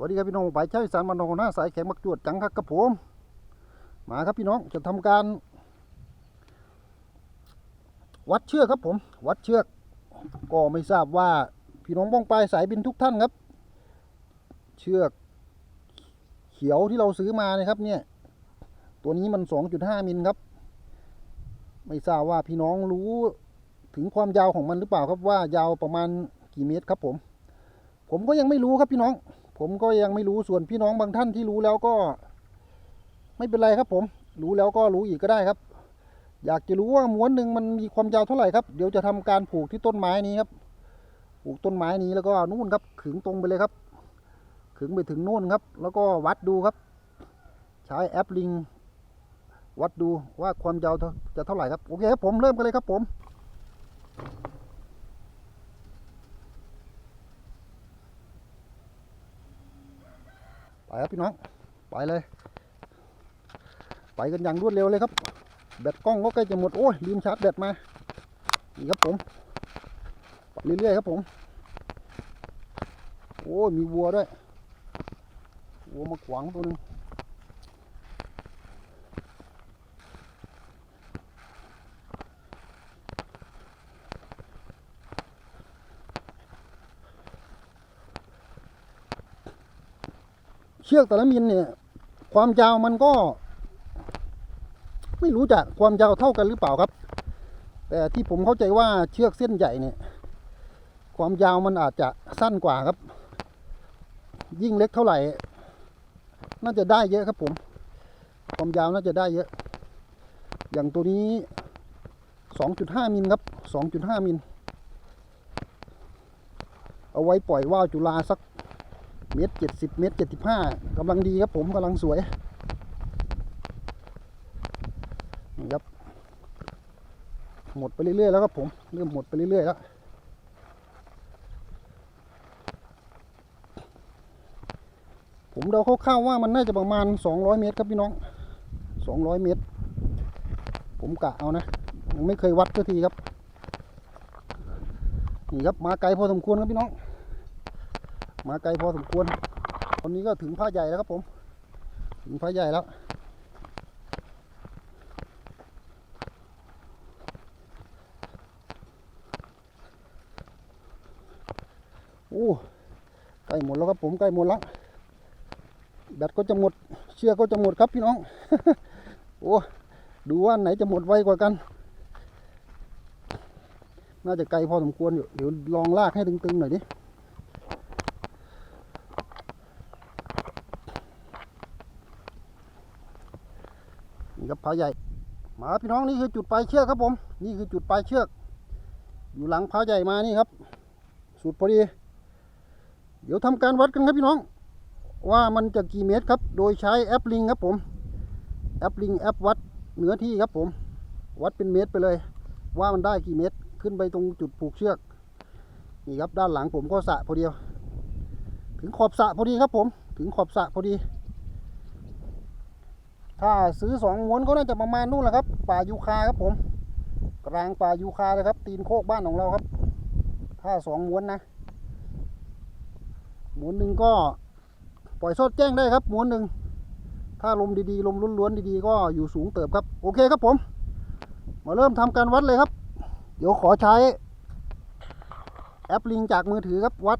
วัสดีครับพี่น้องไปใช้สารมานองหน้าสายแข็งมักจวดจังครับกับผมมาครับพี่น้องจะทำการ วัดเชือกครับผม วัดเชือก ก็ไม่ทราบว่าพี่น้องบ้องปลายสายบินทุกท่านครับ เชือกเขียวที่เราซื้อมานะครับเนี่ย ตัวนี้มัน 2.5 มิลครับ ไม่ทราบว่าพี่น้องรู้ถึงความยาวของมันหรือเปล่าครับว่ายาวประมาณกี่เมตรครับผม ผมก็ยังไม่รู้ครับพี่น้อง ผมก็ยังไม่รู้ส่วนพี่น้องบางท่านที่รู้แล้วก็ ไม่เป็นไรครับผม รู้แล้วก็รู้อีกก็ได้ครับ อยากจะรู้ว่าม้วนหนึ่งมันมีความยาวเท่าไหร่ครับเดี๋ยวจะทำการผูกที่ต้นไม้นี้ครับผูกต้นไม้นี้แล้วก็นู่นครับขึงตรงไปเลยครับ ขึงไปถึงนู่นครับ แล้วก็วัดดูครับ ใช้แอปลิงวัดดูว่าความยาวจะเท่าไหร่ครับโอเคครับผมเริ่มกันเลยครับผม ไป ครับพี่น้อง ไปเลย ไปกันอย่างรวดเร็วเลยครับ แบตกล้องก็ใกล้จะหมด โอ้ยลืมชาร์จแบตมา นี่ครับผมไปเรื่อยๆครับผม โอ้ยมีวัวด้วย วัวมาขวางตัวหนึง เชือกแต่ละมิลเนี่ย ความยาวมันก็ ไม่รู้จะความยาวเท่ากันหรือเปล่าครับ แต่ที่ผมเข้าใจว่าเชือกเส้นใหญ่เนี่ย ความยาวมันอาจจะสั้นกว่าครับ ยิ่งเล็กเท่าไหร่ น่าจะได้เยอะครับผม ความยาวน่าจะได้เยอะ อย่างตัวนี้2.5มิลครับ2.5มิล เอาไว้ปล่อยว่าวจุฬาสัก เมตรเจ็ดสิบเมตรเจ็ดสิบห้ากำลังดีครับผมกำลังสวยนะครับหมดไปเรื่อยๆแล้วครับผมเริ่มหมดไปเรื่อยๆแล้วผมเดาคร่าวๆว่ามันน่าจะประมาณ 200 เมตรครับพี่น้อง 200 เมตร ผมกะเอานะยังไม่เคยวัดสักทีครับนี่ครับมาไกลพอสมควรครับพี่น้อง มาไกลพอสมควรตอนนี้ก็ถึงผ้าใหญ่แล้วครับผม ถึงผ้าใหญ่แล้ว โอ้ใกล้หมดแล้วครับผมใกล้หมดแล้วแบตก็จะหมด เชือกก็จะหมดครับพี่น้อง โอ้ดูว่าไหนจะหมดไวกว่ากัน น่าจะไกลพอสมควรอยู่ เดี๋ยวลองลากให้ตึงๆหน่อยดิ นี่ครับผาใหญ่ มาพี่น้องนี่คือจุดปลายเชือกครับผม นี่คือจุดปลายเชือก อยู่หลังผาใหญ่มานี่ครับ สุดพอดี เดี๋ยวทำการวัดกันครับพี่น้อง ว่ามันจะกี่เมตรครับ โดยใช้แอปลิงครับผม แอปลิงแอปวัดเนื้อที่ครับผม วัดเป็นเมตรไปเลย ว่ามันได้กี่เมตร ขึ้นไปตรงจุดผูกเชือก นี่ครับด้านหลังผมก็สะพอดีถึงขอบสะพอดีครับผม ถึงขอบสะพอดี ถ้าซื้อสองม้วนก็น่าจะประมาณนู่นแหละครับ ป่ายูคาครับผม กลางป่ายูคาเลยครับ ตีนโคกบ้านของเราครับ ถ้าสองม้วนนะม้วนหนึ่งก็ปล่อยโซดแจ้งได้ครับม้วนหนึ่งถ้าลมดีๆ ลมล้วนๆดีๆ ก็อยู่สูงเติบครับ โอเคครับผม มาเริ่มทำการวัดเลยครับ เดี๋ยวขอใช้แอปลิงจากมือถือครับวัด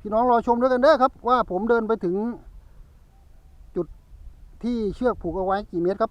พี่น้องรอชมด้วยกันเด้อครับ ว่าผมเดินไปถึง ที่เชือกผูกเอาไว้กี่เมตรครับ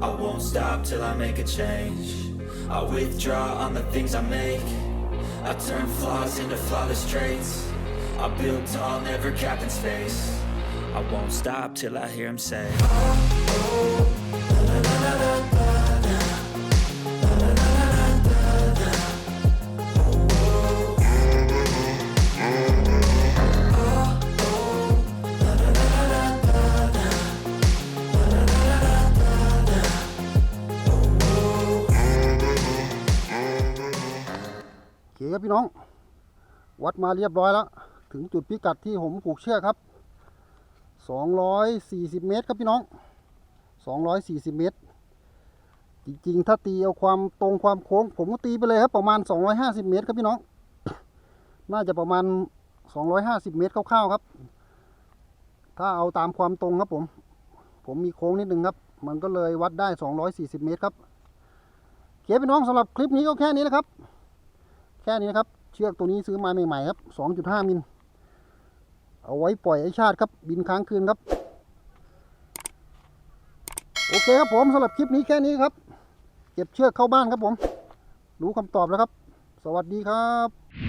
I won't stop till I make a change. I withdraw on the things I make. I turn flaws into flawless traits. I build tall, never cap in space. I won't stop till I hear him say. โครับพี่น้อง วัดมาเรียบร้อยแล้ว ถึงจุดพิกัดที่ผมผูกเชือกครับ 240 เมตรครับพี่น้อง 240 เมตร จริงๆ ถ้าตีเอาความตรงความโค้ง ผมก็ตีไปเลยครับประมาณ 250 เมตรครับพี่น้อง น่าจะประมาณ 250 เมตรคร่าวๆครับ ถ้าเอาตามความตรงครับผม ผมมีโค้งนิดนึงครับ มันก็เลยวัดได้ 240 เมตรครับโอเคพี่น้องสำหรับคลิปนี้ก็แค่นี้แหละครับ ค่นี้นะครับ เชือกตัวนี้ซื้อมาใหม่ๆครับ2.5มิล เอาไว้ปล่อยไอชาติครับ บินค้างคืนครับ โอเคครับผมสำหรับคลิปนี้แค่นี้ครับ เก็บเชือกเข้าบ้านครับผม รู้คำตอบแล้วครับ สวัสดีครับ